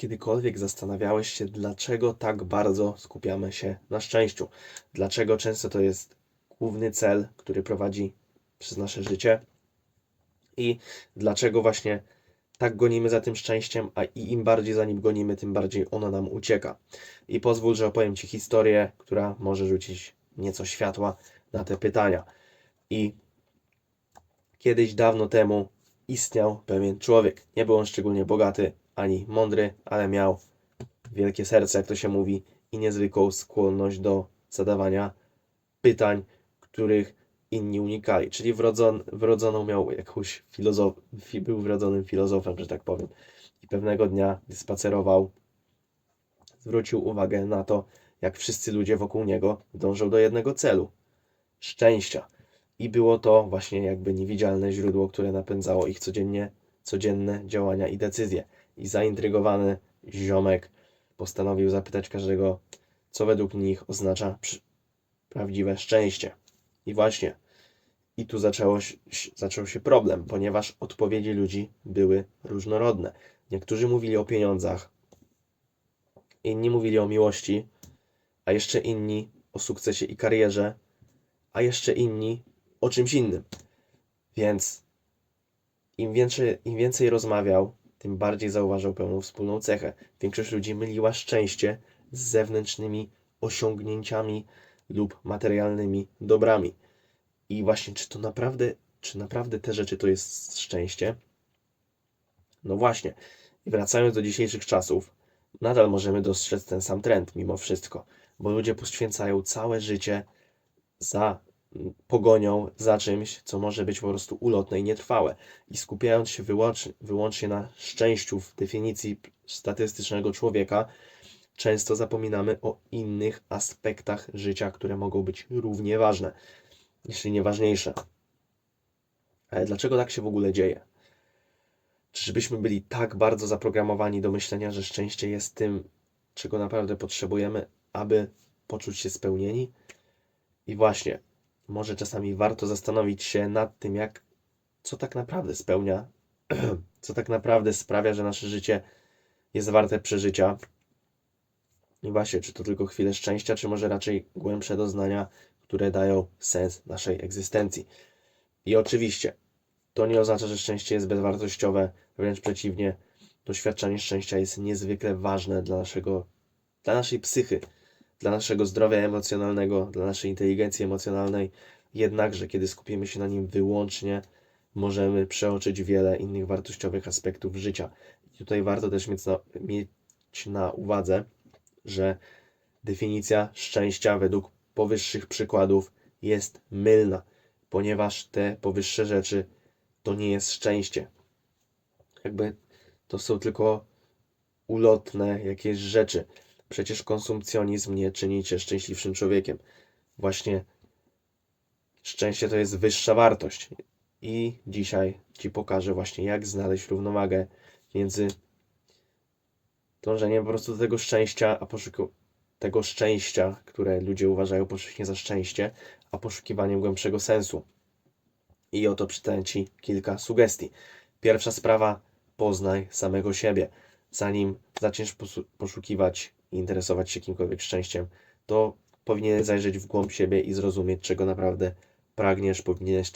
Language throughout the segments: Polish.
kiedykolwiek zastanawiałeś się, dlaczego tak bardzo skupiamy się na szczęściu? Dlaczego często to jest główny cel, który prowadzi przez nasze życie? I dlaczego właśnie tak gonimy za tym szczęściem, a im bardziej za nim gonimy, tym bardziej ono nam ucieka. I pozwól, że opowiem Ci historię, która może rzucić nieco światła na te pytania. I kiedyś dawno temu istniał pewien człowiek. Nie był on szczególnie bogaty ani mądry, ale miał wielkie serce, jak to się mówi, i niezwykłą skłonność do zadawania pytań, których inni unikali. Czyli wrodzon, wrodzoną miał jakąś filozofię, był wrodzonym filozofem, że tak powiem. I pewnego dnia, gdy spacerował, zwrócił uwagę na to, jak wszyscy ludzie wokół niego dążą do jednego celu szczęścia. I było to właśnie jakby niewidzialne źródło, które napędzało ich codziennie, codzienne działania i decyzje. I zaintrygowany ziomek postanowił zapytać każdego, co według nich oznacza prawdziwe szczęście. I właśnie, i tu zaczęło zaczął się problem, ponieważ odpowiedzi ludzi były różnorodne. Niektórzy mówili o pieniądzach, inni mówili o miłości, a jeszcze inni o sukcesie i karierze, a jeszcze inni o czymś innym. Więc im więcej, im więcej rozmawiał, tym bardziej zauważał pewną wspólną cechę. Większość ludzi myliła szczęście z zewnętrznymi osiągnięciami lub materialnymi dobrami. I właśnie, czy to naprawdę, czy naprawdę te rzeczy to jest szczęście? No właśnie. I wracając do dzisiejszych czasów, nadal możemy dostrzec ten sam trend mimo wszystko, bo ludzie poświęcają całe życie za pogonią za czymś, co może być po prostu ulotne i nietrwałe. I skupiając się wyłącznie, na szczęściu w definicji statystycznego człowieka, często zapominamy o innych aspektach życia, które mogą być równie ważne, jeśli nie ważniejsze. Ale dlaczego tak się w ogóle dzieje? Czyżbyśmy byli tak bardzo zaprogramowani do myślenia, że szczęście jest tym, czego naprawdę potrzebujemy, aby poczuć się spełnieni? I właśnie, może czasami warto zastanowić się nad tym, jak, co tak naprawdę spełnia, co tak naprawdę sprawia, że nasze życie jest warte przeżycia. I właśnie, czy to tylko chwile szczęścia, czy może raczej głębsze doznania, które dają sens naszej egzystencji. I oczywiście, to nie oznacza, że szczęście jest bezwartościowe, wręcz przeciwnie, doświadczanie szczęścia jest niezwykle ważne dla naszego, dla naszej psychy, dla naszego zdrowia emocjonalnego, dla naszej inteligencji emocjonalnej. Jednakże, kiedy skupimy się na nim wyłącznie, możemy przeoczyć wiele innych wartościowych aspektów życia. I tutaj warto też mieć na, mieć na uwadze, że definicja szczęścia według powyższych przykładów jest mylna, ponieważ te powyższe rzeczy to nie jest szczęście. Jakby to są tylko ulotne jakieś rzeczy. Przecież konsumpcjonizm nie czyni cię szczęśliwszym człowiekiem. Właśnie szczęście to jest wyższa wartość. I dzisiaj Ci pokażę właśnie, jak znaleźć równowagę między dążeniem po prostu do tego szczęścia, a poszuku tego szczęścia, które ludzie uważają powszechnie za szczęście, a poszukiwaniem głębszego sensu. I oto przytaję Ci kilka sugestii. Pierwsza sprawa, poznaj samego siebie. Zanim zaczniesz poszukiwać i interesować się kimkolwiek szczęściem, to powinieneś zajrzeć w głąb siebie i zrozumieć, czego naprawdę pragniesz. Powinieneś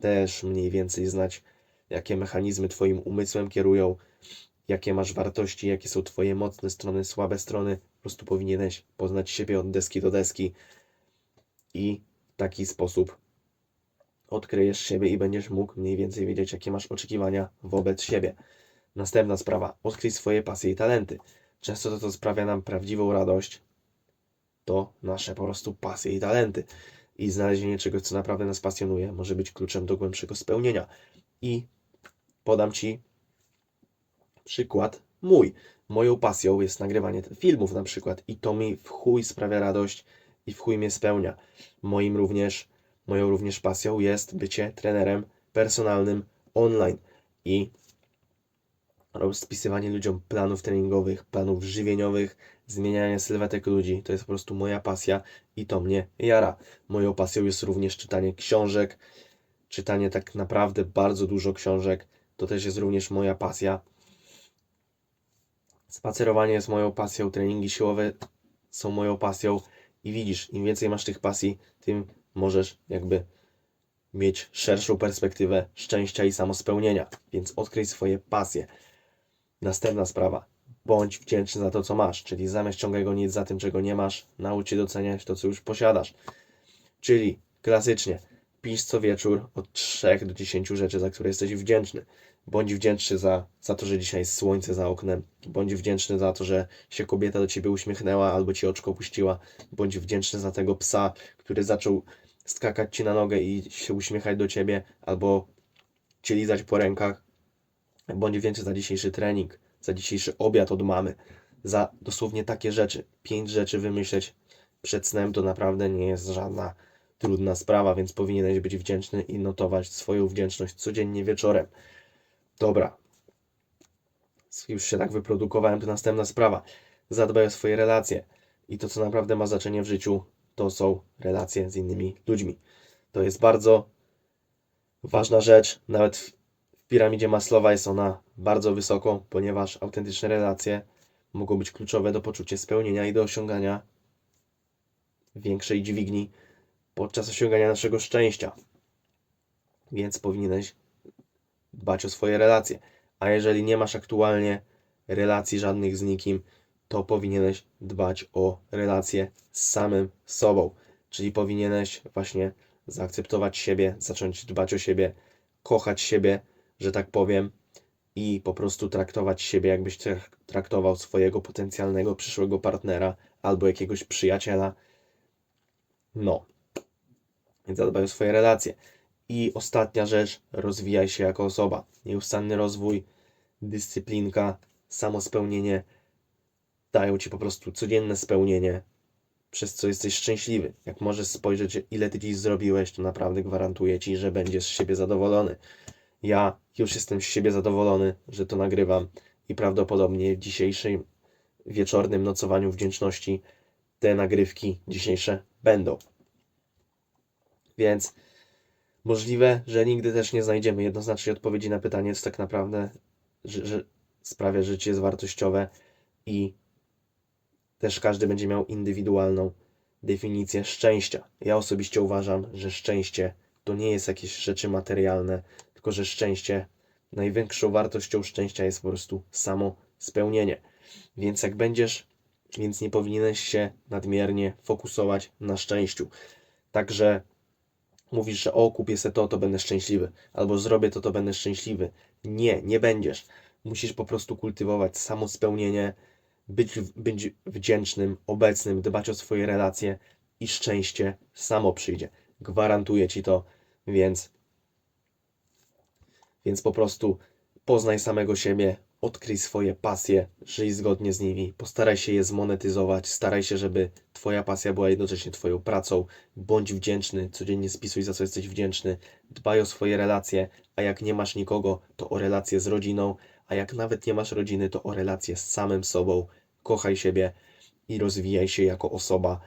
też, mniej więcej znać, jakie mechanizmy Twoim umysłem kierują, jakie masz wartości, jakie są Twoje mocne strony, słabe strony. Po prostu powinieneś poznać siebie od deski do deski i w taki sposób odkryjesz siebie i będziesz mógł mniej więcej wiedzieć, jakie masz oczekiwania wobec siebie. Następna sprawa. Odkryj swoje pasje i talenty. Często to, co sprawia nam prawdziwą radość, to nasze po prostu pasje i talenty. I znalezienie czegoś, co naprawdę nas pasjonuje, może być kluczem do głębszego spełnienia. I podam Ci przykład mój. Moją pasją jest nagrywanie filmów na przykład i to mi w chuj sprawia radość i w chuj mnie spełnia. Moim również, moją również pasją jest bycie trenerem personalnym online i rozpisywanie ludziom planów treningowych, planów żywieniowych, zmienianie sylwetek ludzi. To jest po prostu moja pasja i to mnie jara. Moją pasją jest również czytanie książek, czytanie tak naprawdę bardzo dużo książek. To też jest również moja pasja Spacerowanie jest moją pasją, treningi siłowe są moją pasją i widzisz, im więcej masz tych pasji, tym możesz jakby mieć szerszą perspektywę szczęścia i samospełnienia. Więc odkryj swoje pasje. Następna sprawa. Bądź wdzięczny za to, co masz, czyli zamiast ciągaj gonić za tym, czego nie masz, naucz się doceniać to, co już posiadasz. Czyli klasycznie, pisz co wieczór od 3 do 10 rzeczy, za które jesteś wdzięczny. Bądź wdzięczny za, za to, że dzisiaj jest słońce za oknem. Bądź wdzięczny za to, że się kobieta do ciebie uśmiechnęła albo ci oczko puściła. Bądź wdzięczny za tego psa, który zaczął skakać ci na nogę i się uśmiechać do ciebie, albo cię lizać po rękach. Bądź wdzięczny za dzisiejszy trening, za dzisiejszy obiad od mamy, za dosłownie takie rzeczy. Pięć rzeczy wymyśleć przed snem to naprawdę nie jest żadna trudna sprawa, więc powinieneś być wdzięczny i notować swoją wdzięczność codziennie wieczorem. Dobra. Już się tak wyprodukowałem, to następna sprawa. Zadbaj o swoje relacje. I to, co naprawdę ma znaczenie w życiu, to są relacje z innymi ludźmi. To jest bardzo ważna rzecz. Nawet w piramidzie Maslowa jest ona bardzo wysoko, ponieważ autentyczne relacje mogą być kluczowe do poczucia spełnienia i do osiągania większej dźwigni podczas osiągania naszego szczęścia. Więc powinieneś dbać o swoje relacje. A jeżeli nie masz aktualnie relacji żadnych z nikim, to powinieneś dbać o relacje z samym sobą. Czyli powinieneś właśnie zaakceptować siebie, zacząć dbać o siebie, kochać siebie, że tak powiem, i po prostu traktować siebie, jakbyś trak- traktował swojego potencjalnego przyszłego partnera albo jakiegoś przyjaciela. No. Więc zadbaj o swoje relacje. I ostatnia rzecz, rozwijaj się jako osoba. Nieustanny rozwój, dyscyplinka, samospełnienie dają ci po prostu codzienne spełnienie, przez co jesteś szczęśliwy. Jak możesz spojrzeć, ile ty dziś zrobiłeś, to naprawdę gwarantuję ci, że będziesz z siebie zadowolony. Ja już jestem z siebie zadowolony, że to nagrywam i prawdopodobnie w dzisiejszym wieczornym nocowaniu wdzięczności te nagrywki dzisiejsze będą. Więc możliwe, że nigdy też nie znajdziemy jednoznacznej odpowiedzi na pytanie, co tak naprawdę że, że sprawia, że życie jest wartościowe i też każdy będzie miał indywidualną definicję szczęścia. Ja osobiście uważam, że szczęście to nie jest jakieś rzeczy materialne, tylko że szczęście, największą wartością szczęścia jest po prostu samo spełnienie. Więc jak będziesz, więc nie powinieneś się nadmiernie fokusować na szczęściu. Także mówisz, że o, kupię se to, to będę szczęśliwy, albo zrobię to, to będę szczęśliwy. Nie, nie będziesz. Musisz po prostu kultywować samo spełnienie, być, być wdzięcznym, obecnym, dbać o swoje relacje i szczęście samo przyjdzie. Gwarantuję ci to, więc, więc po prostu poznaj samego siebie, odkryj swoje pasje, żyj zgodnie z nimi, postaraj się je zmonetyzować, staraj się, żeby Twoja pasja była jednocześnie Twoją pracą, bądź wdzięczny, codziennie spisuj za co jesteś wdzięczny, dbaj o swoje relacje, a jak nie masz nikogo, to o relacje z rodziną, a jak nawet nie masz rodziny, to o relacje z samym sobą, kochaj siebie i rozwijaj się jako osoba,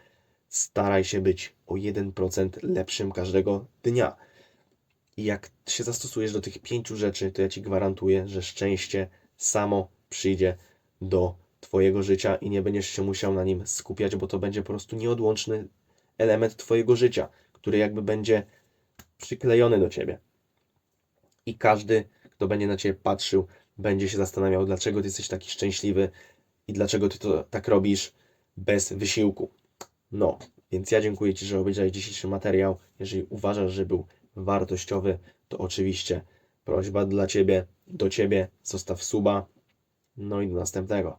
staraj się być o 1% lepszym każdego dnia. I jak się zastosujesz do tych pięciu rzeczy, to ja Ci gwarantuję, że szczęście samo przyjdzie do Twojego życia i nie będziesz się musiał na nim skupiać, bo to będzie po prostu nieodłączny element Twojego życia, który jakby będzie przyklejony do Ciebie. I każdy, kto będzie na Ciebie patrzył, będzie się zastanawiał, dlaczego Ty jesteś taki szczęśliwy i dlaczego Ty to tak robisz bez wysiłku. No, więc ja dziękuję Ci, że obejrzałeś dzisiejszy materiał. Jeżeli uważasz, że był wartościowy, to oczywiście prośba dla Ciebie, do Ciebie, zostaw suba. No i do następnego.